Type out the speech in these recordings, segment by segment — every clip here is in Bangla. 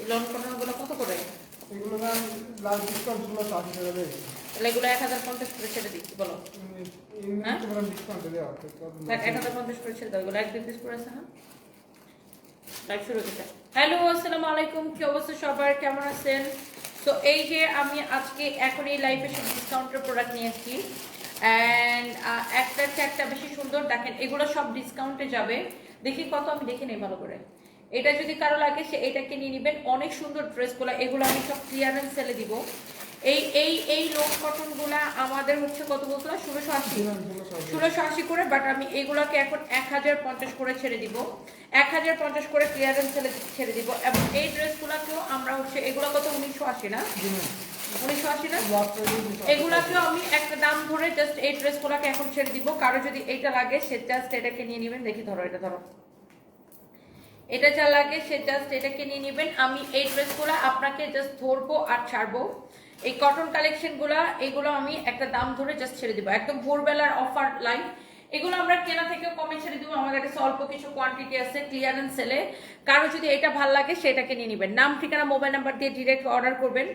এই লন কটনগুলো কত করে? এগুলো ম্যাম লাস্ট ডিসকাউন্ট ছিল আশি টাকা দেয় তাহলে এগুলো এক হাজার পঞ্চাশ করে ছেড়ে দিচ্ছি বলো। হ্যাঁ? ডিসকাউন্ট দেওয়া এক হাজার পঞ্চাশ করে ছেড়ে দাও এগুলো এক দুই পিস করে আছে হ্যাঁ লাইভ শুরু হতে হ্যালো আসসালামু আলাইকুম কি অবস্থা সবার? কেমন আছেন? তো এই যে আমি আজকে এখন এই লাইভে সব ডিসকাউন্টের প্রোডাক্ট নিয়ে এসেছি। অ্যান্ড একটা চারটা বেশি সুন্দর দেখেন এগুলো সব ডিসকাউন্টে যাবে। দেখি কত আমি দেখে নেই ভালো করে। এটা যদি কারও লাগে, সে এটাকে নিয়ে নেবেন। অনেক সুন্দর ড্রেসগুলো, এগুলো আমি সব ক্লিয়ারেন্স সেলে দিব। এই এই এই লোক কটনগুলা আমাদের হচ্ছে কত বলছিলাম ষোলোশো আশি। ষোলোশো আশি করে বাট আমি এগুলোকে এখন এক হাজার পঞ্চাশ করে ছেড়ে দিব। এক হাজার পঞ্চাশ করে ক্লিয়ারেন্স সেলে ছেড়ে দিব। এবং এই ড্রেসগুলোকেও আমরা হচ্ছে, এগুলো কত? উনিশশো আশি না? উনিশশো আশি না? এগুলাকেও আমি একটা দাম ধরে জাস্ট এই ড্রেসগুলোকে এখন ছেড়ে দিব। কারও যদি এটা লাগে, সে জাস্ট এটাকে নিয়ে নেবেন। দেখি ধরো, এটা ধরো। এটা যা লাগে সে জাস্ট এটাকে নিয়ে নেবেন। আমি এই ড্রেসগুলো আপনাকে জাস্ট ধরবো আর ছাড়বো। এই কটন কালেকশনগুলো এগুলো আমি একটা দাম ধরে জাস্ট ছেড়ে দেবো। একদম ভোরবেলার অফার লাইন এগুলো আমরা কেনা থেকেও কমে ছেড়ে দেবো। আমার কাছে অল্প কিছু কোয়ান্টিটি আছে ক্লিয়ারেন্স সেলে কারও যদি এটা ভালো লাগে, সেটাকে নিয়ে নেবেন। নাম, ঠিকানা মোবাইল নাম্বার দিয়ে ডিরেক্ট অর্ডার করবেন।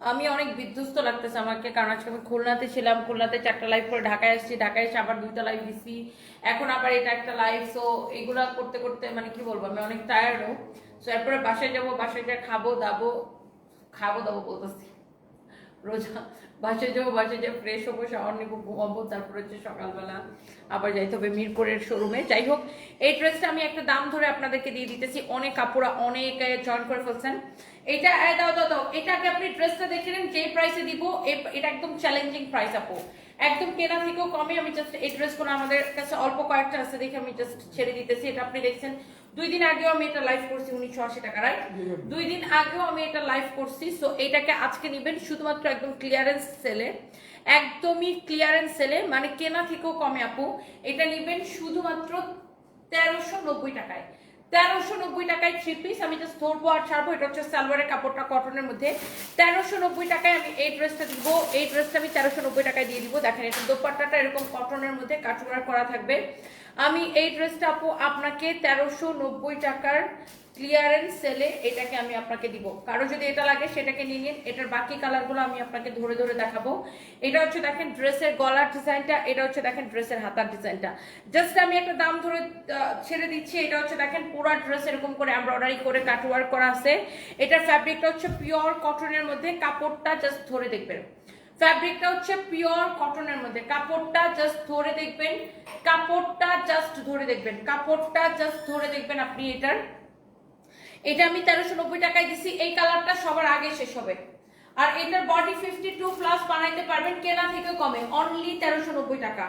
আমি অনেক বিধ্বস্ত লাগতেছে আমাকে, কারণ আজকে আমি খুলনাতে ছিলাম, খুলনাতে চারটা লাইভ করে ঢাকায় আসছি, ঢাকায় এসে আবার দুইটা লাইভ দিচ্ছি এখন আবার এটা একটা লাইভ সো এগুলো করতে করতে মানে কি বলব, আমি অনেক টায়ার্ডও সো এরপরে বাসায় যাব, বাসায় যা খাব, দাবো খাব, দাবো বলতেছি। রোজা, বাসায় যাব, বাসায় যা ফ্রেশ হব শাওয়ার নেব, ঘুমাবো, তারপর হচ্ছে সকালবেলা আবার যাইতে হবে মিরপুরের শোরুমে যাই হোক, এই ড্রেসটা আমি একটা দাম ধরে আপনাদেরকে দিয়ে দিতেছি, অনেক কাপড়া, অনেক জয়েন করে ফেলছেন। এটা দাও দাও দাও এটাকে আপনি ড্রেসটা দেখে নেন যে প্রাইসে দিব এটা একদম চ্যালেঞ্জিং প্রাইস আপু। একদম কেনা থেকেও কমে আমি জাস্ট এই ড্রেসগুলো আমাদের কাছে অল্প কয়েকটা আছে দেখে আমি জাস্ট ছেড়ে দিতেছি এটা আপনি দেখছেন। দুই দিন আগেও আমি এটা লাইভ করছি উনিশশো আশি টাকা রাইট দুই দিন আগেও আমি এটা লাইভ করছি সো এটাকে আজকে নেবেন শুধুমাত্র একদম ক্লিয়ারেন্স সেলে একদমই ক্লিয়ারেন্স সেলে মানে কেনা থেকেও কমে আপু। এটা নেবেন শুধুমাত্র তেরোশো নব্বই টাকায়। তেরোশো নব্বই টাকায় থ্রি পিস আমি জাস্ট ধরবো আর ছাড়বো, এটা হচ্ছে সালোয়ারের কাপড়টা কটনের মধ্যে। তেরোশো নব্বই টাকায় আমি এই ড্রেসটা দিব, এই ড্রেসটা আমি তেরোশো নব্বই টাকায় দিয়ে দিব। দেখেন, এটা দোপাট্টাটা এরকম কটনের মধ্যে কাটুয়ার করা থাকবে। আমি এই ড্রেসটা আপু, আপনাকে তেরোশো নব্বই টাকার ক্লিয়ারেন্স সেলে এটাকে আমি আপনাকে দিব। কারও যদি এটা লাগে, সেটাকে নিয়ে নিন। এটার বাকি কালারগুলো আমি আপনাকে ধরে ধরে দেখাবো। এটা হচ্ছে দেখেন ড্রেসের গলার ডিজাইনটা এটা হচ্ছে দেখেন ড্রেসের হাতার ডিজাইনটা জাস্ট আমি একটা দাম ধরে ছেড়ে দিচ্ছি। এটা হচ্ছে দেখেন পুরো ড্রেস এরকম করে এমব্রয়ডারি করে কাটওয়ার করা আছে। এটার ফ্যাব্রিকটা হচ্ছে পিওর কটনের মধ্যে। কাপড়টা জাস্ট ধরে দেখবেন। ফ্যাব্রিকটা হচ্ছে পিওর কটনের মধ্যে। কাপড়টা জাস্ট ধরে দেখবেন। কাপড়টা জাস্ট ধরে দেখবেন। কাপড়টা জাস্ট ধরে দেখবেন আপনি এটার এটা আমি তেরোশো নব্বই টাকায় দিছি, এই কালারটা সবার আগে শেষ হবে। আর এটার বডি ফিফটি টু প্লাস বানাইতে পারবেন, কেনা থেকে কমে অনলি তেরোশো নব্বই টাকা।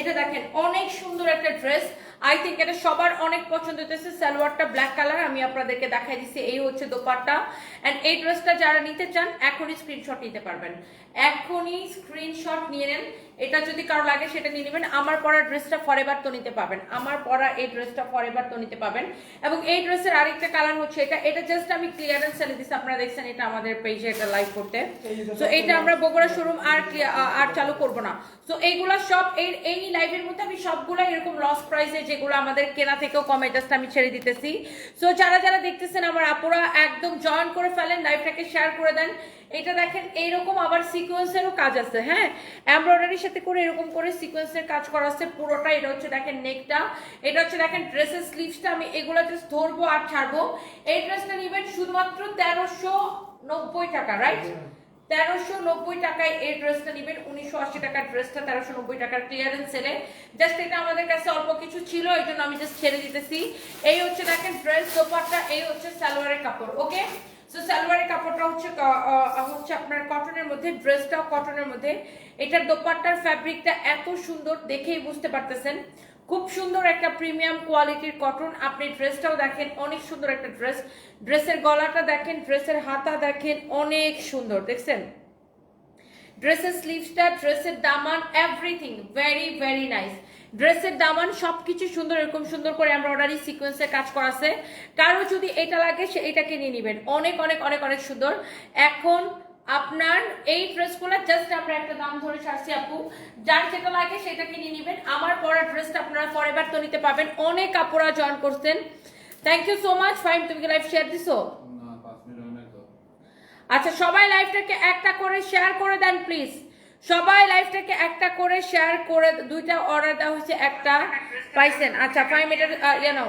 এটা দেখেন, অনেক সুন্দর একটা ড্রেস আই থিঙ্ক এটা সবার অনেক পছন্দ হতেছে সালোয়ারটা ব্ল্যাক কালার আমি আপনাদেরকে দেখাই দিচ্ছি এই হচ্ছে দোপাট্টা। অ্যান্ড এই ড্রেসটা যারা নিতে চান, এখনই স্ক্রিনশট নিতে পারবেন। এখনই স্ক্রিনশট নিয়ে নেন। এটা যদি কারও লাগে, সেটা নিয়ে নেবেন। আমার পরা ড্রেসটা ফরেভার তো নিতে পাবেন। আমার পরা এই ড্রেসটা ফরেভার তো নিতে পাবেন। এবং এই ড্রেসের আরেকটা কালার হচ্ছে এটা। এটা জাস্ট আমি ক্লিয়ারেন্স সেলে দিচ্ছি আপনারা দেখছেন এটা আমাদের পেজে এটা লাইভ করতে। তো এটা আমরা বগুড়া শোরুম আর আর চালু করব না। তো এইগুলা সব এই এই লাইভের মধ্যে আমি সবগুলো এরকম লস প্রাইসে যেগুলো আমাদের কেনা থেকেও কমে জাস্ট আমি ছেড়ে দিতেছি। সো যারা যারা দেখতেছেন আমার আপুরা, একদম জয়েন করে ফেলেন লাইভটাকে শেয়ার করে দেন। এটা দেখেন, এইরকম আবার সিকোয়েন্সেরও কাজ আছে হ্যাঁ? এমব্রয়ডারির সাথে করে এরকম করে সিকোয়েন্সের কাজ করা আছে, পুরোটা। এটা হচ্ছে দেখেন নেকটা এটা হচ্ছে দেখেন ড্রেসের স্লিভসটা আমি এগুলো জাস্ট ধরবো আর ছাড়বো। এই ড্রেসটা নেবেন শুধুমাত্র তেরোশো নব্বই টাকা রাইট তেরোশো নব্বই টাকায় এই ড্রেসটা নেবেন, উনিশশো আশি টাকার ড্রেসটা তেরোশো নব্বই টাকার ক্লিয়ারেন্স সেলে জাস্ট এটা আমাদের কাছে অল্প কিছু ছিল, এই জন্য আমি জাস্ট ছেড়ে দিতেছি। এই হচ্ছে দেখেন ড্রেস দোপাট্টা, এই হচ্ছে সালোয়ারের কাপড়, ওকে? সো সালোয়ারের কাপড়টা হচ্ছে হচ্ছে আপনার কটনের মধ্যে ড্রেসটাও কটনের মধ্যে। এটার দোপাট্টার ফ্যাব্রিকটা এত সুন্দর, দেখেই বুঝতে পারতেছেন। খুব সুন্দর একটা প্রিমিয়াম কোয়ালিটির কটন। আপনি ড্রেসটাও দেখেন, অনেক সুন্দর একটা ড্রেস। ড্রেসের গলাটা দেখেন, ড্রেসের হাতা দেখেন, অনেক সুন্দর, দেখছেন? ড্রেসের স্লিভসটা ড্রেসের দামান এভরিথিং ভেরি ভেরি নাইস ড্রেসের দামান সবকিছু সুন্দর, এরকম সুন্দর করে এমব্রয়ডারি সিকোয়েন্সে কাজ করা আছে। কারও যদি এটা লাগে, সে এটাকে নিয়ে নেবেন। অনেক অনেক অনেক অনেক সুন্দর। এখন আপনার এই ড্রেসগুলো জাস্ট আমরা একটা দাম ধরে ছাড়ছি আপু। যার যেটা লাগে সেটা কিনে নেবেন। আমার পরা ড্রেসটা আপনারা ফরএভার তো নিতে পারবেন। অনেক আপুরা জয়েন করছেন। Thank you so much Faim তুমি কি লাইভ শেয়ার দিছো? না পাঁচ মিনিট আচ্ছা সবাই লাইভটাকে একটা করে শেয়ার করে দেন প্লিজ সবাই লাইভটাকে একটা করে শেয়ার করে দুইটা অর্ডার দেওয়া হয়েছে একটা পাইছেন। আচ্ছা ফাইভ মিটার ইয়ে নাও।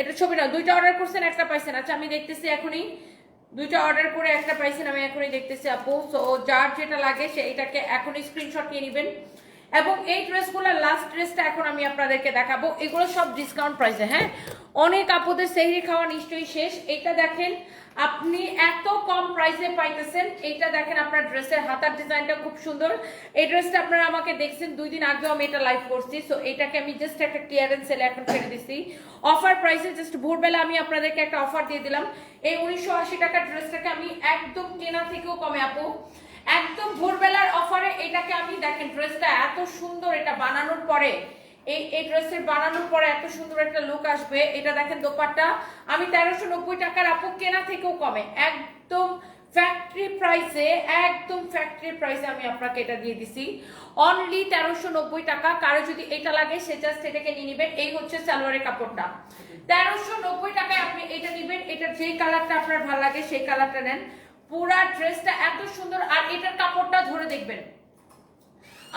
এটা ছবি নাও। দুইটা অর্ডার করছেন একটা পাইছেন। আচ্ছা আমি দেখতেছি এখনই। দুইটা অর্ডার করে একটা পাইছেন, আমি এখনই দেখতেছি আপু। সো যার যেটা লাগে সে এটাকে এখনই স্ক্রিনশট নিয়ে নেবেন। এবং এই ড্রেসগুলো লাস্ট ড্রেসটা এখন আমি আপনাদেরকে দেখাবো। এগুলো সব ডিসকাউন্ট প্রাইসে হ্যাঁ? অনেক আপুদের সেহরি খাওয়া নিশ্চয়ই শেষ। এটা দেখেন, আপনি এত কম প্রাইসে পাইতেছেন। এইটা দেখেন আপনার ড্রেসের হাতার ডিজাইনটা খুব সুন্দর। এই ড্রেসটা আপনারা আমাকে দেখছেন, দুই দিন আগেও আমি এটা লাইভ করছি। সো এটাকে আমি জাস্ট একটা ক্লিয়ারেন্স সেলে এখন ছেড়ে দিচ্ছি অফার প্রাইসে জাস্ট ভোরবেলা আমি আপনাদেরকে একটা অফার দিয়ে দিলাম। এই উনিশশো আশি টাকার ড্রেসটাকে আমি একদম কেনা থেকেও কমে, আপু। একদম ভোরবেলার অফারে এটাকে আমি দেখেন ড্রেসটা এত সুন্দর এটা বানানোর পরে, এই এই ড্রেসের বানানোর পরে এত সুন্দর একটা লুক আসবে। এটা দেখেন দোপাট্টা। আমি তেরোশো নব্বই টাকার আপু, কেনা থেকেও কমে। একদম ফ্যাক্টরি প্রাইসে একদম ফ্যাক্টরি প্রাইসে আমি আপনাকে এটা দিয়ে দিছি। অনলি তেরোশো নব্বই টাকা। কারও যদি এটা লাগে, সে জাস্ট এটাকে নিয়ে নেবেন। এই হচ্ছে সালোয়ারের কাপড়টা। তেরোশো নব্বই টাকায় আপনি এটা নেবেন এটা যেই কালারটা আপনার ভালো লাগে, সেই কালারটা নেন। পুরা ড্রেসটা এত সুন্দর আর এটার কাপড়টা ধরে দেখবেন।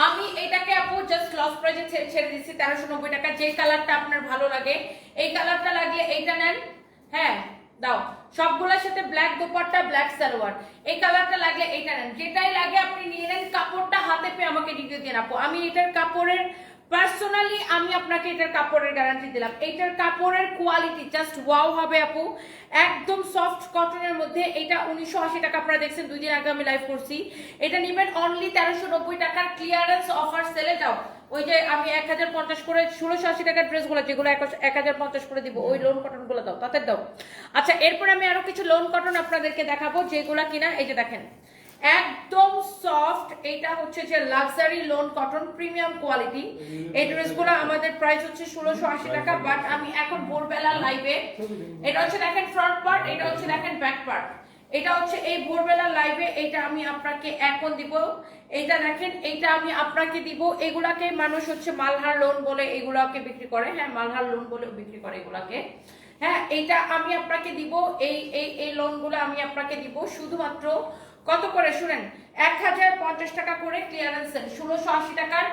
আমি এটাকে আপু জাস্ট লস প্রাইজে ছেড়ে দিচ্ছি, তেরোশো নব্বই টাকা। যে কালারটা আপনার ভালো লাগে, এই কালারটা লাগিয়ে এইটা নেন। হ্যাঁ দাও। সবগুলোর সাথে ব্ল্যাক দোপাট্টা ব্ল্যাক সালোয়ার। এই কালারটা লাগলে এইটা নেন। যেটাই লাগে আপনি নিয়ে নেন, কাপড়টা হাতে পেয়ে আমাকে রিভিউ দিয়ে আপু আমি এটার কাপড়ের পার্সোনালি আমি আপনাকে এটার কাপড়ের গ্যারান্টি দিলাম। এইটার কাপড়ের কোয়ালিটি জাস্ট ওয়াও হবে আপু। একদম সফট কটনের মধ্যে এটা উনিশশো আশি টাকা আপনারা দেখছেন, দুই দিন আগে আমি লাইভ করছি। এটা নেবেন অনলি তেরোশো নব্বই টাকার ক্লিয়ারেন্স অফার সেলে যাও, ওই যে আমি এক হাজার পঞ্চাশ করে ষোলোশো আশি টাকার ড্রেসগুলো যেগুলো এক হাজার পঞ্চাশ করে দিব, ওই লোন কটনগুলো দাও তাদের দাও। আচ্ছা এরপরে আমি আরও কিছু লোন কটন আপনাদেরকে দেখাবো, যেগুলো কিনা, এই যে দেখেন। একদম সফট এটা হচ্ছে যে luxury lawn cotton premium quality এই ড্রেসগুলো আমাদের প্রাইস হচ্ছে ষোলোশো আশি টাকা বাট আমি এখন ভোরবেলা লাইভে এটা হচ্ছে দেখেন ফ্রন্ট পার্ট এটা হচ্ছে দেখেন ব্যাক পার্ট এটা হচ্ছে এই ভোরবেলা লাইভে এটা আমি আপনাকে এখন দিব। এইটা দেখেন এইটা আমি আপনাকে দিব। এগুলাকে মানুষ হচ্ছে মালহার লোন বলে এগুলাকে বিক্রি করে। হ্যাঁ মালহার লোন বলে বিক্রি করে এগুলাকে। হ্যাঁ এটা আমি আপনাকে দিব। এই এই লোনগুলো আমি আপনাকে দিব। শুধুমাত্র কত করে? শুনেন এক হাজার পঞ্চাশ টাকা করে ক্লিয়ারেন্স সেল ষোলোশো আশি টাকার।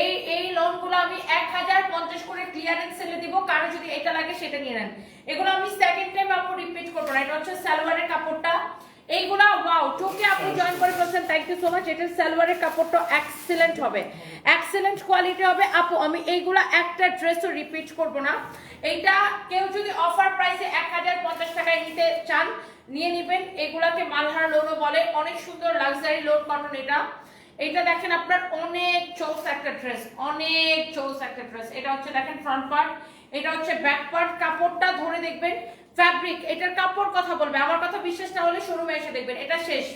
এই এই লোনগুলো আমি এক হাজার পঞ্চাশ করে ক্লিয়ারেন্স সেলে দিব কারও যদি এটা লাগে সেটা নিয়ে নেন। এগুলো আমি সেকেন্ড টাইম আপু রিপিট করব না এটা হচ্ছে সালোয়ারের কাপড়টা। এইগুলা ওয়াও চোখে আপনি জয়েন করে বলছেন থ্যাংক ইউ সো মাচ এটার সালোয়ারের কাপড়টা এক্সেলেন্ট হবে। এক্সেলেন্ট কোয়ালিটি হবে। আপু আমি এইগুলা একটা ড্রেসও রিপিট করব না। এইটা কেউ যদি অফার প্রাইসে এক হাজার পঞ্চাশ টাকায় নিতে চান, নিয়ে নেবেন। এগুলাকে মালহার লোনও বলে। অনেক সুন্দর লাক্সারি লোন কটন এটা। এটা দেখেন আপনার অনেক চৌস একটা ড্রেস অনেক চৌস একটা ড্রেস এটা হচ্ছে দেখেন ফ্রন্ট পার্ট এটা হচ্ছে ব্যাক পার্ট কাপড়টা ধরে দেখবেন ফ্যাব্রিক এটার কাপড় কথা বলবে। আমার কথা বিশ্বাস না হলে শোরুমে এসে দেখবেন। এটা শেষ।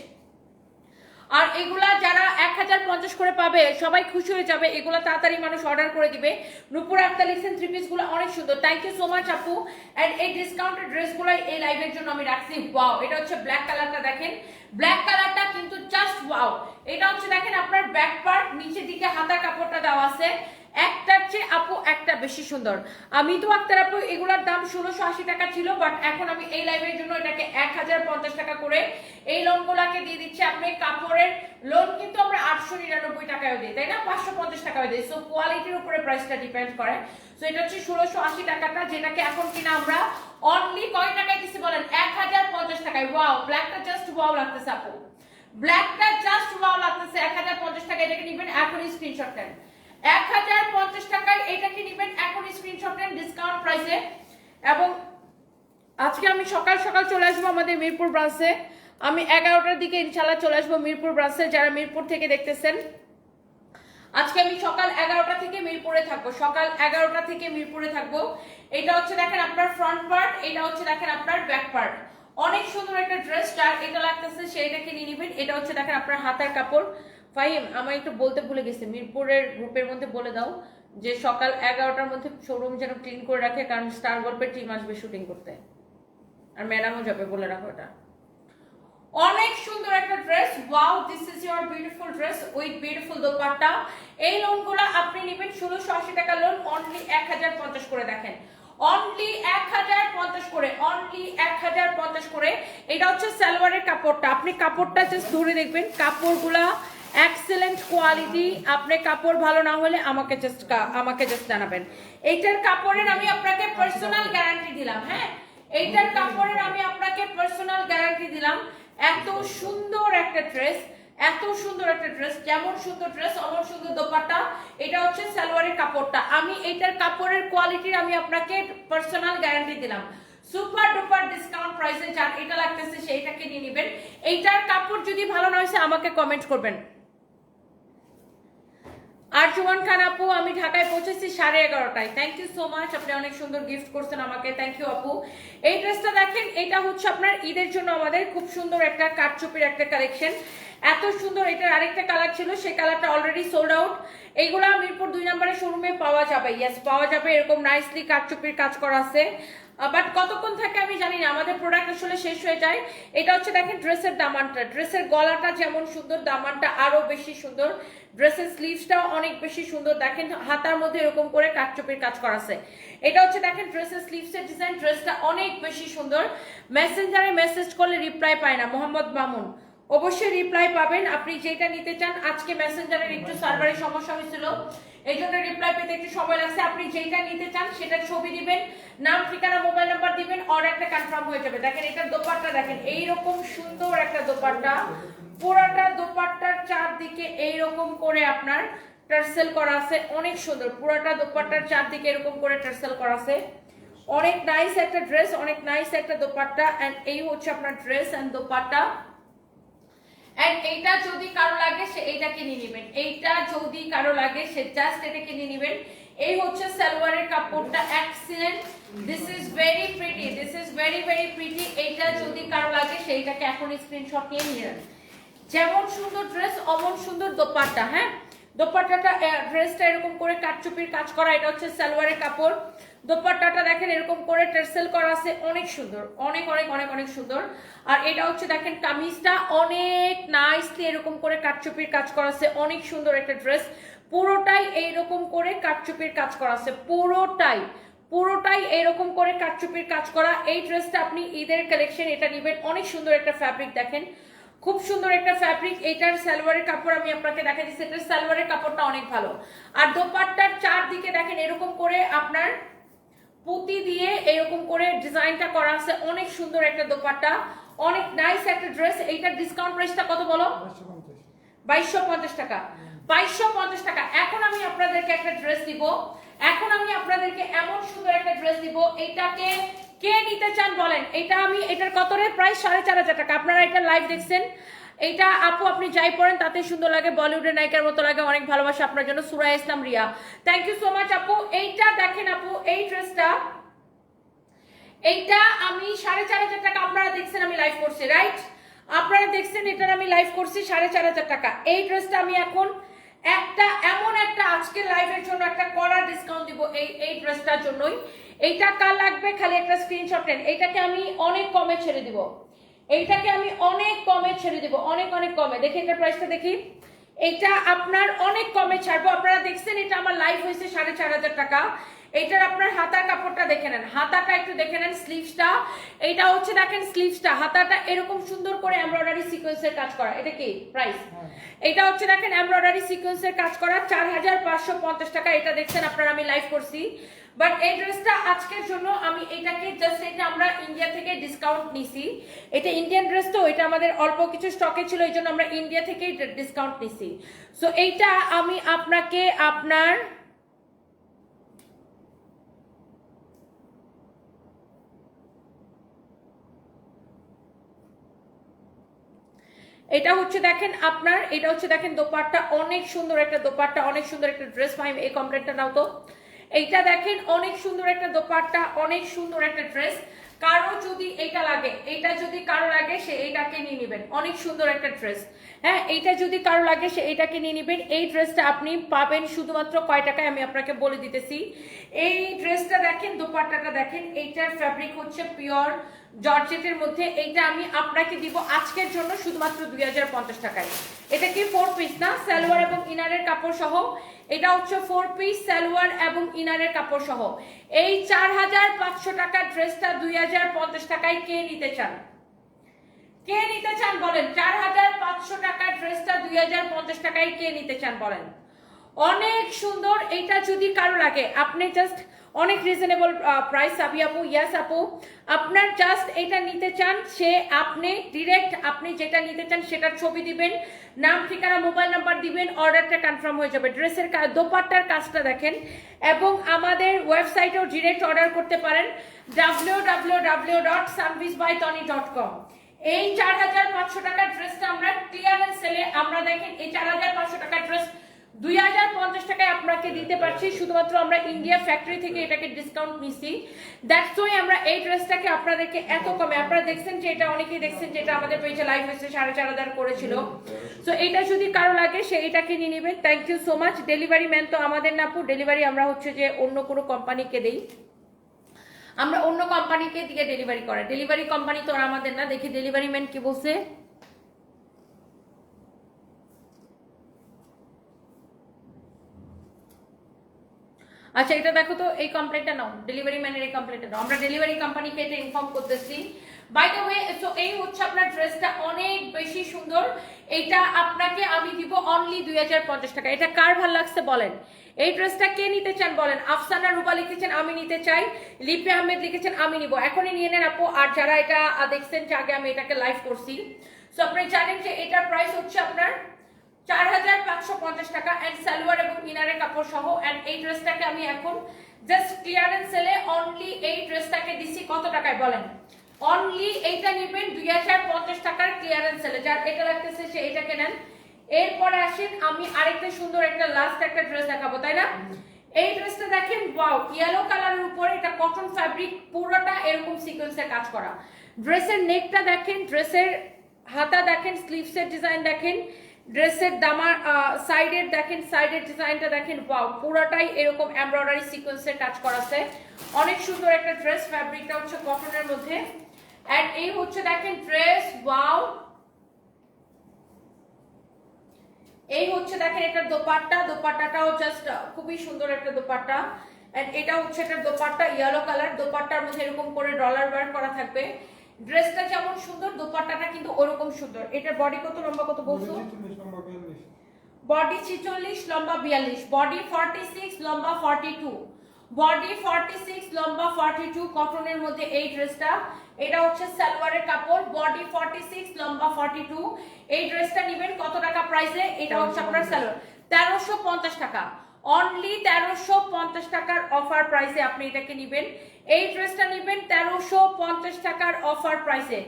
আর এগুলা যারা এক হাজার পঞ্চাশ করে পাবে, সবাই খুশি হয়ে যাবে। এগুলা তাড়াতাড়ি মানুষ অর্ডার করে দিবে। নুপুর আক্তার লিখছেন থ্রি পিসগুলো অনেক সুন্দর। থ্যাংক ইউ সো মাচ আপু। অ্যান্ড এই ডিসকাউন্টের ড্রেসগুলো এই লাইভের জন্য আমি রাখছি। ওয়াও এটা হচ্ছে ব্ল্যাক কালারটা দেখেন। ব্ল্যাক কালারটা কিন্তু জাস্ট ওয়াও এটা হচ্ছে দেখেন আপনার ব্যাক পার্ট নিচের দিকে হাতার কাপড়টা দেওয়া আছে। একটার চেয়ে আপু একটা বেশি সুন্দর। আমি তো আক্তার আপু, এগুলোর দাম ষোলোশো আশি টাকা ছিল বাট এখন আমি এই লাইভের জন্য এটাকে এক হাজার পঞ্চাশ টাকা করে এই লোনগুলাকে দিয়ে দিচ্ছি। আপনি কাপড়ের লোন কিন্তু আমরা আটশো নিরানব্বই টাকায় দিই, তাই না? পাঁচশো পঞ্চাশ টাকায় দিই। সো কোয়ালিটির উপরে প্রাইসটা ডিপেন্ড করে। সো এটা হচ্ছে ষোলোশো আশি টাকাটা, যেটাকে এখন কিনা আমরা অনলি কয় টাকায় দিচ্ছি বলেন? এক হাজার পঞ্চাশ টাকায়। ওয়াও ব্ল্যাকটা জাস্ট ওয়াও লাগতেছে আপু। ব্ল্যাকটা জাস্ট ওয়াও লাগতেছে। এক হাজার পঞ্চাশ টাকা এটাকে নিবেন এখনই স্ক্রিনশট নেন। এক হাজার পঞ্চাশ টাকায় এটাকে নিবেন? এখন স্ক্রিনশট নেন ডিসকাউন্ট প্রাইসে এবং আজকে আমি সকাল সকাল চলে আসব আমাদের মিরপুর ব্রাঞ্চে আমি এগারোটার দিকে ইনশাল্লাহ চলে আসব মিরপুর ব্রাঞ্চে যারা মিরপুর থেকে দেখতেছেন। আজকে আমি সকাল এগারোটা থেকে মিরপুরে থাকব। সকাল এগারোটা থেকে মিরপুরে থাকব। এটা হচ্ছে দেখেন আপনার ফ্রন্ট পার্ট এটা হচ্ছে দেখেন আপনার ব্যাক পার্ট অনেক সুন্দর একটা ড্রেস যার এটা লাগতেছে সেইটাকে নিয়ে নিবেন। এটা হচ্ছে দেখেন আপনার হাতের কাপড়। ফাহিম আমার একটু বলতে ভুলে গেছে। মিরপুরের গ্রুপের মধ্যে বলে দাও যে সকাল এগারোটার মধ্যে শোরুম যেন ক্লিন করে রাখে, কারণ স্টার গল্পের টিম আসবে শুটিং করতে। আর ম্যাডামও যাবে বলে রাখো এটা। অনেক সুন্দর একটা dress wow this is your beautiful dress with beautiful dupatta. এই লোনগুলো আপনি নেবেন ষোলোশো আশি টাকা লোন অনলি এক হাজার পঞ্চাশ করে দেখেন। অনলি এক হাজার পঞ্চাশ করে অনলি এক হাজার পঞ্চাশ করে। এটা হচ্ছে সালোয়ারের কাপড়টা। আপনি কাপড়টা জাস্ট ধরে দেখবেন, কাপড়গুলা এক্সেলেন্ট কোয়ালিটি আপনি কাপড় ভালো না হলে আমাকে জাস্ট আমাকে জাস্ট জানাবেন। এইটার কাপড়ের আমি আপনাকে পার্সোনাল গ্যারান্টি দিলাম হ্যাঁ? এইটার কাপড়ের আমি আপনাকে পার্সোনাল গ্যারান্টি দিলাম। এত সুন্দর একটা ড্রেস এত সুন্দর একটা ড্রেস যেমন সুন্দর ড্রেস অমন সুন্দর দোপাট্টা, এটা হচ্ছে সালোয়ারের কাপড়টা। আমি এইটার কাপড়ের কোয়ালিটির আমি আপনাকে পার্সোনাল গ্যারান্টি দিলাম। সুপার ডুপার ডিসকাউন্ট প্রাইসে যার এটা লাগতেছে সেইটাকে নিয়ে নেবেন। এইটার কাপড় যদি ভালো না হয়েছে, আমাকে কমেন্ট করবেন। আরজুমান খান আপু, আমি ঢাকায় পৌঁছেছি সাড়ে এগারোটায়। থ্যাংক ইউ সো মাচ আপনি অনেক সুন্দর গিফট করছেন আমাকে। থ্যাংক ইউ আপু। এই ড্রেসটা দেখেন, এটা হচ্ছে আপনার ঈদের জন্য আমাদের খুব সুন্দর একটা কাঠচুপির একটা কালেকশন এত সুন্দর, এটার আরেকটা কালার ছিল, সেই কালারটা অলরেডি সোল্ড আউট এইগুলা মিরপুর দুই নম্বরের শোরুমে পাওয়া যাবে। ইয়েস পাওয়া যাবে। এরকম নাইসলি কাঠচুপির কাজ করা আছে। বাট কতক্ষণ থাকে আমি জানি না। আমাদের প্রোডাক্ট আসলে শেষ হয়ে যায়। এটা হচ্ছে দেখেন ড্রেসের দামানটা। ড্রেসের গলাটা যেমন সুন্দর, দামানটা আরও বেশি সুন্দর। ড্রেসের স্লিভসটাও অনেক বেশি সুন্দর। দেখেন হাতার মধ্যে এরকম করে কাঠচুপির কাজ করা আছে। এটা হচ্ছে, দেখেন ড্রেসের স্লিভসের ডিজাইন ড্রেসটা অনেক বেশি সুন্দর। মেসেঞ্জারে মেসেজ করলে রিপ্লাই পায় না, মোহাম্মদ মামুন। অবশ্যই রিপ্লাই পাবেন। আপনি যেটা নিতে চান, আজকে মেসেঞ্জারের একটু সার্ভারের সমস্যা হয়েছিল। এই জন্য রিপ্লাই পেতে একটু সময় লাগছে। আপনি যেটা নিতে চান সেটা ছবি দিবেন, নাম, ঠিকানা মোবাইল নাম্বার দিবেন অর্ডারটা কনফার্ম হয়ে যাবে। দেখেন, এটার দোপাট্টা দেখেন, এইরকম সুন্দর একটা দোপাট্টা। পুরাটা দোপাট্টার চারদিকে এইরকম করে আপনার টার্সেল করা আছে, অনেক সুন্দর। পুরাটা দোপাট্টার চারদিকে এরকম করে টার্সেল করা আছে। অনেক নাইস একটা ড্রেস অনেক নাইস একটা দোপাট্টা এন্ড এই হচ্ছে আপনার ড্রেস এন্ড দোপাট্টা। এন্ড এইটা যদি কারও লাগে, সে এইটাকে কিনে নেবেন। এইটা যদি কারও লাগে, সে জাস্ট এটা কিনে নেবেন। এই হচ্ছে সালোয়ারের কাপড়টা excellent this is very pretty this is very very pretty এইটা যদি কারও লাগে সেইটাকে এখন স্ক্রিনশট নিয়ে নিয়ে যেমন সুন্দর ড্রেস অমন সুন্দর দোপাট্টা হ্যাঁ? দোপাট্টাটা ড্রেসটা এরকম করে কাটচুপির কাজ করা, এটা হচ্ছে সালোয়ারের কাপড়। দোপাট্টাটা দেখেন এরকম করে টার্সেল করা আছে, অনেক সুন্দর, অনেক অনেক অনেক অনেক সুন্দর। আর এটা হচ্ছে দেখেন কামিজটা, অনেক নাইসলি এরকম করে কাটচুপির কাজ করা আছে, অনেক সুন্দর একটা ড্রেস পুরোটাই এইরকম করে কাটচুপির কাজ করা আছে, পুরোটাই পুরোটাই এরকম করে কাটচুপির কাজ করা। এই ড্রেসটা আপনি ঈদের কালেকশন এটা নেবেন, অনেক সুন্দর একটা ফ্যাব্রিক দেখেন। খুব সুন্দর একটা ফ্যাব্রিক এটার সালোয়ারের কাপড় আমি আপনাকে দেখা দিচ্ছি। এটার সালোয়ারের কাপড়টা অনেক ভালো। আর দোপাট্টার চারদিকে দেখেন এরকম করে আপনার পুঁতি দিয়ে এরকম করে ডিজাইনটা করা আছে। অনেক সুন্দর একটা দোপাট্টা। অনেক নাইস একটা ড্রেস এইটার ডিসকাউন্ট প্রাইসটা কত বলো? বাইশশো পঞ্চাশ টাকা। বাইশশো পঞ্চাশ টাকা। এখন আমি আপনাদেরকে একটা ড্রেস দিব। এখন আমি আপনাদেরকে এমন সুন্দর একটা ড্রেস দিব। এইটাকে কে নিতে চান বলেন? এটা আমি, এটার কত রে প্রাইস সাড়ে চার হাজার টাকা। আপনারা এটা লাইভ দেখছেন। এইটা আপু, আপনি যাই পড়েন তাতে সুন্দর লাগে। বলিউডের নায়িকার মতো লাগে, অনেক ভালোবাসা আপনার জন্য। Surai Islam Riya. Thank you so much আপু। এইটা দেখেন আপু, এই ড্রেসটা এইটা আমি সাড়ে চার হাজার টাকা, আপনারা দেখছেন আমি লাইভ করছি রাইট আপনারা দেখছেন এটার আমি লাইভ করছি সাড়ে চার হাজার টাকা। এই ড্রেসটা আমি এখন একটা, এমন একটা আজকে লাইভের জন্য একটা কড়া ডিসকাউন্ট দিব এই এই ড্রেসটার জন্যই। এইটা কার লাগবে? খালি একটা স্ক্রিনশট নেন। এইটাকে আমি অনেক কমে ছেড়ে দিব। এইটাকে আমি অনেক কমে ছেড়ে দিব। অনেক অনেক কমে। দেখি এটা প্রাইসটা দেখি। এটা আপনার অনেক কমে ছাড়বো। আপনারা দেখছেন এটা আমার লাইভ হয়েছে সাড়ে চার হাজার টাকা। এটার আপনার হাতার কাপড়টা দেখে নেন। হাতাটা একটু দেখে নেন স্লিভসটা এটা হচ্ছে দেখেন স্লিভসটা হাতাটা এরকম সুন্দর করে এমব্রয়ডারি সিকোয়েন্সের কাজ করা। এটা কি? প্রাইস এটা হচ্ছে দেখেন এমব্রয়ডারি সিকোয়েন্সের কাজ করা। চার হাজার পাঁচশো পঞ্চাশ টাকা। এটা দেখছেন আপনারা আমি লাইভ করছি। বাট এই ড্রেসটা আজকের জন্য আমি এটাকে জাস্ট এটা আমরা ইন্ডিয়া থেকে ডিসকাউন্ট নিছি। এটা ইন্ডিয়ান ড্রেস তো এটা আমাদের অল্প কিছু স্টকে ছিল এই জন্য আমরা ইন্ডিয়া থেকেই ডিসকাউন্ট নিছি। সো এইটা আমি আপনাকে আপনার এটা হচ্ছে দেখেন আপনার, এটা হচ্ছে দেখেন দোপাট্টা। অনেক সুন্দর একটা দোপাট্টা, অনেক সুন্দর একটা ড্রেস ভাই, এই কমপ্লেনটা নাও তো। এইটা দেখেন অনেক সুন্দর একটা দোপাট্টা, অনেক সুন্দর একটা ড্রেস কারও যদি এটা লাগে এটা যদি কারও লাগে, সে এইটাকে নিয়ে নেবেন। অনেক সুন্দর একটা ড্রেস হ্যাঁ এইটা যদি কারও লাগে, সে এটাকে নিয়ে নেবেন। এই ড্রেসটা আপনি পাবেন শুধুমাত্র কয় টাকায় আমি আপনাকে বলে দিতেছি। এই ড্রেসটা দেখেন, দোপাট্টাটা দেখেন, এইটার ফ্যাব্রিক হচ্ছে পিওর জর্জেটের মধ্যে এইটা আমি আপনাকে দিব আজকের জন্য শুধুমাত্র দুই হাজার পঞ্চাশ টাকায়। এটা কি ফোর পিস না? সালোয়ার এবং ইনারের কাপড় সহ? এটা হচ্ছে ফোর পিস সালোয়ার এবং ইনারের কাপড় সহ। এই চার হাজার পাঁচশো টাকার ড্রেসটা দুই হাজার পঞ্চাশ টাকায় কে নিতে চান? কে নিতে চান বলেন? চার হাজার পাঁচশো টাকার ড্রেসটা দুই হাজার পঞ্চাশ টাকায় কে নিতে চান বলেন? অনেক সুন্দর, এটা যদি কারও লাগে, আপনি জাস্ট অনেক রিজনেবল প্রাইস আপি আপু ইয়াস আপু। আপনার জাস্ট এটা নিতে চান, সে আপনি ডিরেক্ট আপনি যেটা নিতে চান, সেটার ছবি দিবেন, নাম, ঠিকানা মোবাইল নাম্বার দিবেন অর্ডারটা কনফার্ম হয়ে যাবে। ড্রেসের দোপাট্টার কাজটা দেখেন। এবং আমাদের ওয়েবসাইটেও ডিরেক্ট অর্ডার করতে পারেন W W W dot service by Tony dot com এই চার হাজার পাঁচশো টাকার ড্রেসটা আমরা ক্লিয়ারেন্স সেলে আমরা দেখেন, এই চার হাজার পাঁচশো টাকার ড্রেস দুই হাজার পঞ্চাশ টাকায় আপনাকে দিতে পারছি। শুধুমাত্র আমরা ইন্ডিয়া ফ্যাক্টরি থেকে এটাকে ডিসকাউন্ট নিছি। দ্যাটস ওয়াই আমরা এই ড্রেসটাকে আপনাদেরকে এত কমে আপনারা দেখছেন যে এটা অনেকেই দেখছেন যে এটা আমাদের পেজে লাইভ হয়েছে, সাড়ে চার হাজার করেছিল। তো এটা যদি কারও লাগে, সে এটাকে নিয়ে নেবেন thank you so much delivery man তো আমাদের নাপু ডেলিভারি আমরা হচ্ছে যে অন্য কোনো কোম্পানিকে দেই। আমরা অন্য কোম্পানিকে দিয়ে ডেলিভারি করে ডেলিভারি কোম্পানি তো আমাদের না। দেখি ডেলিভারি ম্যান কি বলছে? আচ্ছা এটা দেখো তো, এই কমপ্লেনটা নাও। ডেলিভারি ম্যানের এই কমপ্লেনটা নাও আমরা ডেলিভারি কোম্পানিকে এটা ইনফর্ম করতেছি। বাই দ্য ওয়ে সো এই হচ্ছে আপনার ড্রেসটা অনেক বেশি সুন্দর। এটা আপনাকে আমি দিব অনলি দুই হাজার পঞ্চাশ টাকা। এটা কার ভালো লাগছে বলেন? এই ড্রেসটা কে নিতে চান বলেন? আফসানা রুবা লিখেছেন, আমি নিতে চাই। লিপি আহমেদ লিখেছেন, আমি নিব। এখনই নিয়ে নেন আপু। আর যারা এটা দেখছেন আগে আমি এটাকে লাইভ করছি। সো আপনি জানেন যে এটার প্রাইস হচ্ছে আপনার চার হাজার পাঁচশো পঞ্চাশ টাকা অ্যান্ড সালোয়ার এবং ইনারের কাপড় সহ অ্যান্ড এই ড্রেসটাকে আমি এখন জাস্ট ক্লিয়ারেন্স সেলে অনলি এই ড্রেসটাকে দিছি কত টাকায় বলেন? অনলি এইটা নেবেন দুই হাজার পঞ্চাশ টাকার ক্লিয়ারেন্স সেলে যার এটা লাগতেছে সে এটাকে নেন। এরপরে আসেন আমি আরেকটা সুন্দর একটা লাস্ট একটা ড্রেস দেখাবো, তাই না? এই ড্রেসটা দেখেন ওয়াও ইয়েলো কালারের উপরে এটা কটন ফ্যাব্রিক পুরোটা এরকম সিকোয়েন্সের কাজ করা। ড্রেসের নেকটা দেখেন ড্রেসের হাতা দেখেন স্লিভসের ডিজাইন দেখেন। ড্রেসের দামার সাইডের দেখেন সাইডের ডিজাইনটা দেখেন ওয়াও পুরোটাই এরকম এমব্রয়ডারি সিকোয়েন্সের কাজ করা আছে অনেক সুন্দর একটা ড্রেস ফ্যাব্রিকটা হচ্ছে কটনের মধ্যে। এন্ড এই হচ্ছে দেখেন ড্রেস ওয়াও এই হচ্ছে দেখেন এটা দোপাট্টা, দোপাট্টাটাও জাস্ট খুবই সুন্দর একটা দোপাট্টা। এন্ড এটা হচ্ছে একটা দোপাট্টা ইয়েলো কালার দোপাট্টার মধ্যে এরকম করে ডলার ওয়ার্ক করা থাকবে। ড্রেসটা যেমন সুন্দর দোপাট্টাটা কিন্তু ওরকম সুন্দর। এটার বডি কত লম্বা কত বলছো? বডি ছিচল্লিশ লম্বা বিয়াল্লিশ। বডি ফর্টি সিক্স লম্বা forty two body forty six লম্বা ফর্টি টু কটনের মধ্যে এই ড্রেসটা। এটা হচ্ছে সালোয়ারের কাপড়। বডি ফর্টি সিক্স লম্বা ফর্টি টু এই ড্রেসটা নেবেন কত টাকা প্রাইসে? এটা হচ্ছে আপনার সালোয়ার। তেরোশো পঞ্চাশ টাকা। অনলি তেরোশো পঞ্চাশ টাকার অফার প্রাইসে আপনি এটাকে নেবেন। এই ড্রেসটা নেবেন তেরোশো পঞ্চাশ টাকার অফার প্রাইসে।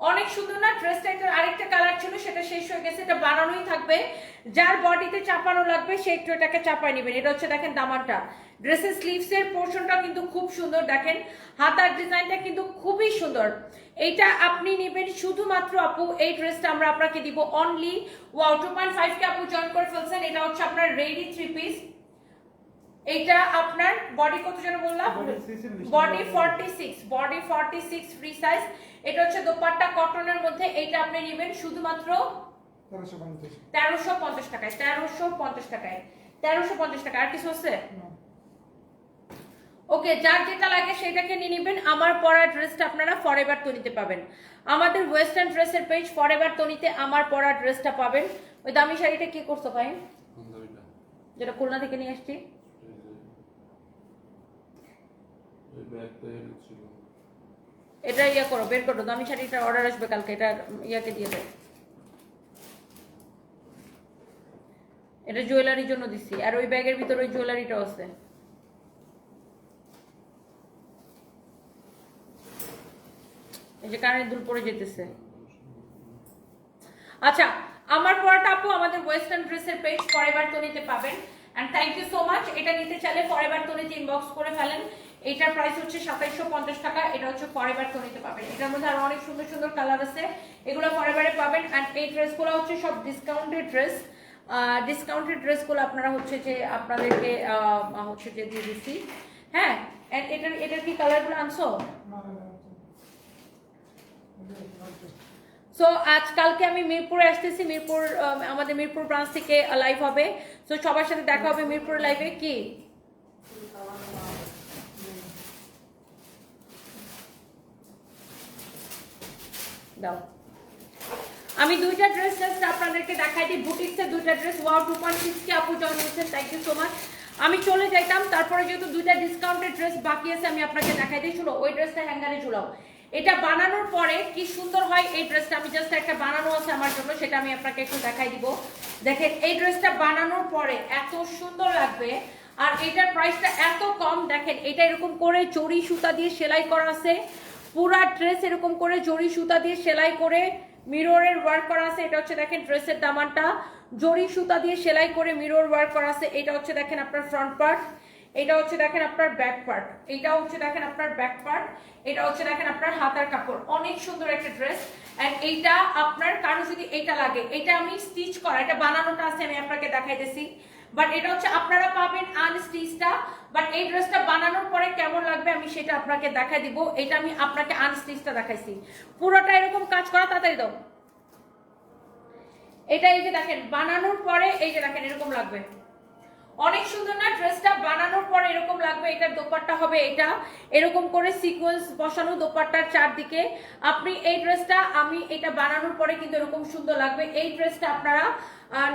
অনেক সুন্দর না? ড্রেসটা একটা আরেকটা কালার ছিল, সেটা শেষ হয়ে গেছে, এটা বানানোই থাকবে। যার বডিতে চাপানো লাগবে, সে একটু এটাকে চাপায় নেবেন। এটা হচ্ছে, দেখেন, দামানটা। ড্রেসের স্লিভস এর পোর্শনটা কিন্তু খুব সুন্দর, দেখেন। হাতার ডিজাইনটা কিন্তু খুবই সুন্দর। এইটা আপনি নেবেন শুধুমাত্র, আপু, এই ড্রেসটা আমরা আপনাকে দিব only wow two point five K আপু জয়েন করে ফেলছেন, এটা হচ্ছে আপনার রেডি থ্রি পিস এইটা আপনার বডি কত যেন বললাম? Body 46 body forty six body forty six free size এটা হচ্ছে দোপাট্টা কটনের মধ্যে এইটা আপনি নেবেন শুধুমাত্র তেরোশো পঞ্চাশ। তেরোশো পঞ্চাশ টাকায় তেরোশো পঞ্চাশ টাকায়। তেরোশো পঞ্চাশ টাকা আর কিছু হচ্ছে ওকে যার যেটা লাগে সেটাকে নিয়ে নেবেন। আমার পরা ড্রেসটা আপনারা ফরএভার তনিতে পাবেন। আমাদের ওয়েস্টার্ন ড্রেসের পেজ ফরএভার তনিতে আমার পরা ড্রেসটা পাবেন। ওই দামি শাড়িটা কি করছ ভাই? যেটা খুলনা থেকে নিয়ে আসছি ওই ব্যাগটা এর ছিল এটা ইয়া করো, বের করো দামি শাড়িটার অর্ডার আসবে কালকে, এটা ইয়াকে দিয়ে দেয় এটা জুয়েলারির জন্য দিছি, আর ওই ব্যাগের ভিতরে ওই জুয়েলারিটাও আছে। এই যে কানের দুল পরে যেতেছে। আচ্ছা আমার পরাটা আপু আমাদের ওয়েস্টার্ন ড্রেসের পেজ ফরএভার তনিতে পাবেন। And thank you so much এটা নিতে চাইলে ফরএভার তনিতে ইনবক্স করে ফেলেন। এটার প্রাইস হচ্ছে সাতাইশশো পঞ্চাশ টাকা, এটা হচ্ছে ফরেভার নিতে পাবেন এটার মধ্যে আরও অনেক সুন্দর সুন্দর কালার আছে। এগুলো ফরেভারে পাবেন অ্যান্ড এই ড্রেসগুলো হচ্ছে সব ডিসকাউন্টেড ড্রেস ডিসকাউন্টেড ড্রেসগুলো আপনারা হচ্ছে যে আপনাদেরকে হচ্ছে যে দিয়ে দিচ্ছি। হ্যাঁ and এটার এটার কি কালারগুলো আনছো। সো আজকালকে আমি মিরপুরে আসতেছি, মিরপুর আমাদের মিরপুর ব্রাঞ্চ থেকে লাইভ হবে। সো সবার সাথে দেখা হবে মিরপুর লাইভে কি? দাও। আমি দুইটা ড্রেস জাস্ট আপনাদেরকে দেখাই দিই। বুটিক্সের দুইটা dress wow two point sixty আপু জয়েন হয়েছেন থ্যাংক ইউ সো মাচ আমি চলে যাইতাম, তারপরে যেহেতু দুইটা ডিসকাউন্টেড ড্রেস বাকি আছে, আমি আপনাকে দেখাই দিই। শুনো, ওই ড্রেসটা হ্যাঙ্গারে ঝুলাও। এটা বানানোর পরে কি সুন্দর হয়, এই ড্রেসটা আমি জাস্ট একটা বানানো আছে আমার জন্য, সেটা আমি আপনাকে একটু দেখাই দিব। দেখেন, এই ড্রেসটা বানানোর পরে এত সুন্দর লাগবে। আর এটার প্রাইসটা এত কম, দেখেন, এটা এরকম করে চড়ি সুতা দিয়ে সেলাই করা আছে। পুরা ড্রেস এরকম করে জড়ি সুতা দিয়ে সেলাই করে মিররের ওয়ার্ক করা আছে। এটা হচ্ছে, দেখেন ড্রেসের দামানটা। জড়ি সুতা দিয়ে সেলাই করে মিরর ওয়ার্ক করা আছে। এটা হচ্ছে, দেখেন, আপনার ফ্রন্ট পার্ট এটা হচ্ছে, দেখেন, আপনার ব্যাক পার্ট এটা হচ্ছে, দেখেন, আপনার ব্যাক পার্ট এটা হচ্ছে, দেখেন, আপনার হাতার কাপড়। অনেক সুন্দর একটা ড্রেস এন্ড এইটা আপনার, কারও যদি এটা লাগে, এটা আমি স্টিচ করা, এটা বানানোটা আছে, আমি আপনাকে দেখাইতেছি। বাট এটা হচ্ছে আপনারা পাবেন আনস্টিচটা বাট এই ড্রেসটা বানানোর পরে কেমন লাগবে আমি সেটা আপনাকে দেখাই দিব। এটা আমি আপনাকে আনস্টিচটা দেখাইছি। পুরোটা এরকম কাজ করা, তাড়াতাড়ি দাও। এটা এই যে দেখেন, বানানোর পরে এই যে দেখেন, এরকম লাগবে। অনেক সুন্দর না ড্রেসটা বানানোর পরে এরকম লাগবে, এটার দোপাট্টা হবে এটা। এরকম করে সিকোয়েন্স বসানো দোপাট্টার চারদিকে। আপনি এই ড্রেসটা আমি এটা বানানোর পরে কিন্তু এরকম সুন্দর লাগবে। এই ড্রেসটা আপনারা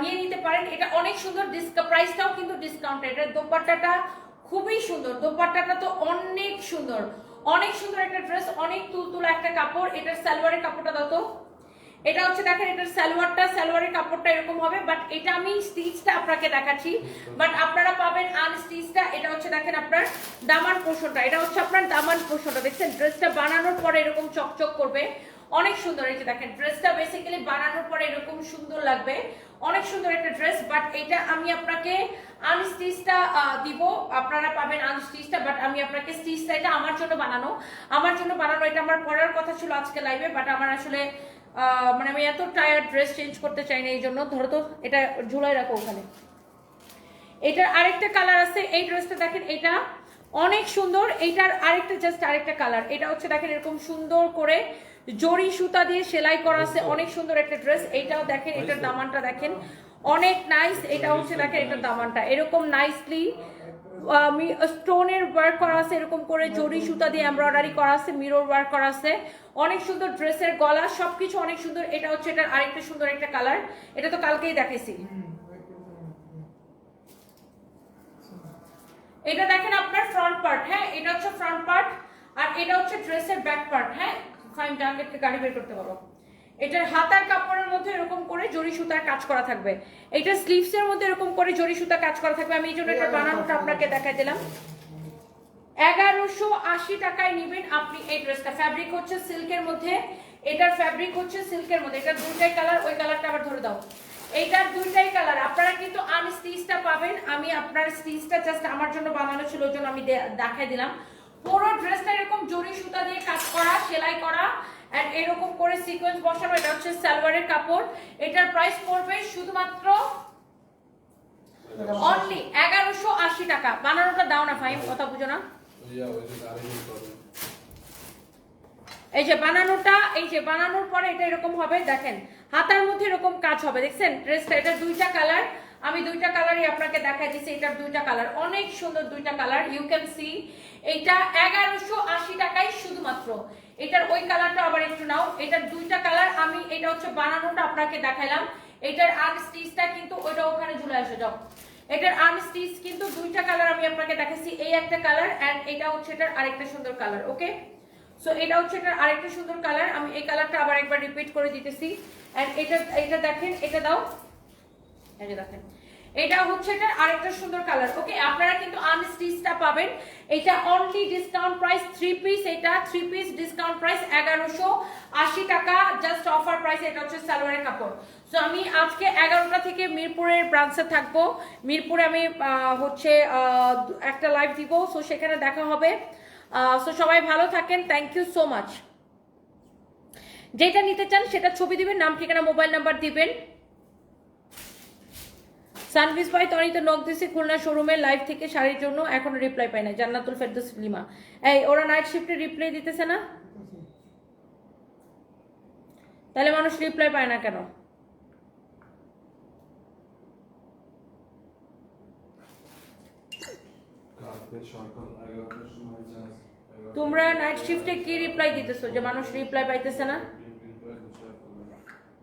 নিয়ে নিতে পারেন। এটা অনেক সুন্দর ডিসকা প্রাইসটাও কিন্তু ডিসকাউন্টেড এটার দোপাট্টাটা খুবই সুন্দর। দোপাট্টাটা তো অনেক সুন্দর। অনেক সুন্দর একটা ড্রেস অনেক তুলতুলা একটা কাপড়। এটার সালোয়ারের কাপড়টা দাও এটা হচ্ছে দেখেন, এটার সালোয়ারটা, সালোয়ারের কাপড়টা এরকম হবে বাট এটা আমি স্টিচটা আপনাকে দেখাচ্ছি। বাট আপনারা পাবেন আনস্টিচটা এটা হচ্ছে দেখেন আপনার দামান পোষণটা। এটা হচ্ছে আপনার দামান পোষণটা। দেখছেন ড্রেসটা বানানোর পরে এরকম চকচক করবে। অনেক সুন্দর। এই যে দেখেন ড্রেসটা বেসিক্যালি বানানোর পরে এরকম সুন্দর লাগবে। অনেক সুন্দর একটা ড্রেস বাট এটা আমি আপনাকে আনস্টিচটা দিব। আপনারা পাবেন আনস্টিচটা বাট আমি আপনাকে স্টিচটা এটা আমার জন্য বানানো। আমার জন্য বানানো, এটা আমার পড়ার কথা ছিল আজকে লাইভে বাট আমার আসলে মানে আমি এত টায়ার্ড ড্রেস চেঞ্জ করতে চাই না এই জন্য। ধরো তো, এটা ঝুলাই রাখো ওখানে। এটার আরেকটা কালার আছে, এই ড্রেসটা দেখেন, এটা অনেক সুন্দর। এইটার আরেকটা জাস্ট আরেকটা কালার এটা হচ্ছে দেখেন, এরকম সুন্দর করে জরি সুতা দিয়ে সেলাই করা আছে অনেক সুন্দর একটা ড্রেস এইটাও দেখেন এটার দামানটা দেখেন। অনেক নাইস এটা হচ্ছে দেখেন এটার দামানটা। এরকম নাইসলি আমি স্টোনের ওয়ার্ক করা আছে এরকম করে জরি সুতা দিয়ে এমব্রয়ডারি করা আছে মিরর ওয়ার্ক করা আছে। অনেক সুন্দর ড্রেসের গলা সবকিছু অনেক সুন্দর। এটা হচ্ছে এটার আরেকটা সুন্দর একটা কালার এটা তো কালকেই দেখেছি। এটা দেখেন আপনার ফ্রন্ট পার্ট হ্যাঁ? এটা হচ্ছে ফ্রন্ট পার্ট আর এটা হচ্ছে ড্রেসের ব্যাক পার্ট হ্যাঁ? ফাইন টার্গেটকে গাড়ি বের করতে পারো এটার হাতার কাপড়ের মধ্যে এরকম করে জরি সুতার কাজ করা থাকবে। এটা স্লিভস এর মধ্যে এরকম করে জরি সুতা কাজ করা থাকবে। আমি এই জন্য এটা বানানোটা আপনাকে দেখাই দিলাম। এগারোশো আশি টাকায় নেবেন আপনি এই ড্রেসটা। ফ্যাব্রিক হচ্ছে সিল্কের মধ্যে। এটার ফ্যাব্রিক হচ্ছে সিল্কের মধ্যে। এটা দুইটাই কালার ওই কালারটা আবার ধরে দাও। এইটার দুইটাই কালার আপনারা কিন্তু আমি স্টিচটা পাবেন। আমি আপনার স্টিচটা জাস্ট আমার জন্য বানানো ছিল, ওই জন্য আমি দেখাই দিলাম। পুরো ড্রেসটা এরকম জরি সুতা দিয়ে কাজ করা, সেলাই করা এন্ড এরকম করে সিকোয়েন্স বসানো, এটা হচ্ছে সালোয়ারের কাপড়। এটার প্রাইস পড়বে শুধুমাত্র অনলি এগারোশো আশি টাকা। বানানোটা দাও না ফাইম কথা বুঝো না। এই যে বানানোটা, এই যে বানানোর পরে এটা এরকম হবে, দেখেন, হাতার মধ্যে এরকম কাজ হবে, দেখছেন? ড্রেসটা এটা দুইটা কালার আমি দুইটা কালারই আপনাকে দেখাই দিচ্ছি এটার দুইটা কালার অনেক সুন্দর দুইটা কালার ইউ ক্যান সি এটা এগারোশো আশি টাকায় শুধুমাত্র। এটার ওই কালারটা আবার একটু নাও। এটার দুইটা কালার আমি এটা হচ্ছে বানানোটা আপনাকে দেখাইলাম। এটার আর্ম স্টিচটা কিন্তু ওইটা ওখানে ঝুলে আসে, যাও। এটার আর্ম স্টিচ কিন্তু দুইটা কালার আমি আপনাকে দেখাচ্ছি এই একটা কালার এন্ড এটা হচ্ছে এটার আরেকটা সুন্দর কালার ওকে সো এটা হচ্ছে এটার আরেকটা সুন্দর কালার আমি এই কালারটা আবার একবার রিপিট করে দিতেছি। এন্ড এটা এটা দেখেন, এটা দাও। যে দেখেন। এটা হচ্ছে এটা আরেকটা সুন্দর কালার ওকে আপনারা কিন্তু আনস্টিচটা পাবেন। এটা only discount price three piece এটা থ্রি পিস ডিসকাউন্ট প্রাইস এগারোশো আশি টাকা জাস্ট অফার প্রাইস এটা হচ্ছে সালোয়ারের কাপড়। সো আমি আজকে এগারোটা থেকে মিরপুরের ব্রাঞ্চে থাকব। মিরপুরে আমি হচ্ছে একটা লাইভ দিব। সো সেখানে দেখা হবে। সো সবাই ভালো থাকেন। থ্যাংক ইউ সো মাচ যেটা নিতে চান সেটা ছবি দিবেন, নাম, ঠিকানা মোবাইল নাম্বার দিবেন। সানভিস ভাই তনিতে নক দিছে খুলনা শোরুমে লাইভ থেকে শাড়ির জন্য, এখনও রিপ্লাই পাই না জান্নাতুল ফেরদৌস লিমা। এই, ওরা নাইট শিফটে রিপ্লাই দিতেছে না? তাহলে মানুষ রিপ্লাই পায় না কেন? তোমরা নাইট শিফটে কি রিপ্লাই দিতেছো? যে মানুষ রিপ্লাই পাইতেছে না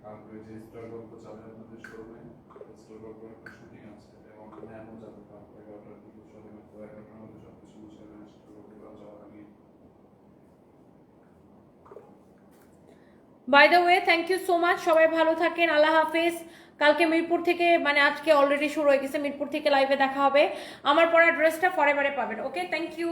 কালকে যে স্টার গল্প যাবে আপনাদের শোরুমে স্টার গল্প একটা শুটিং আছে এবং ম্যামও যাবে কালকে এগারোটার দিকে শোরুমে তো এগারোটার মধ্যে সব কিছু বুঝে নেন স্টার গল্প যাওয়ার আগে by the way thank you so much সবাই ভালো থাকেন, আল্লাহ হাফেজ। কালকে মিরপুর থেকে মানে আজকে অলরেডি শুরু হয়ে গেছে, মিরপুর থেকে লাইভে দেখা হবে। আমার পরা ড্রেসটা পরে পাবেন ওকে থ্যাংক ইউ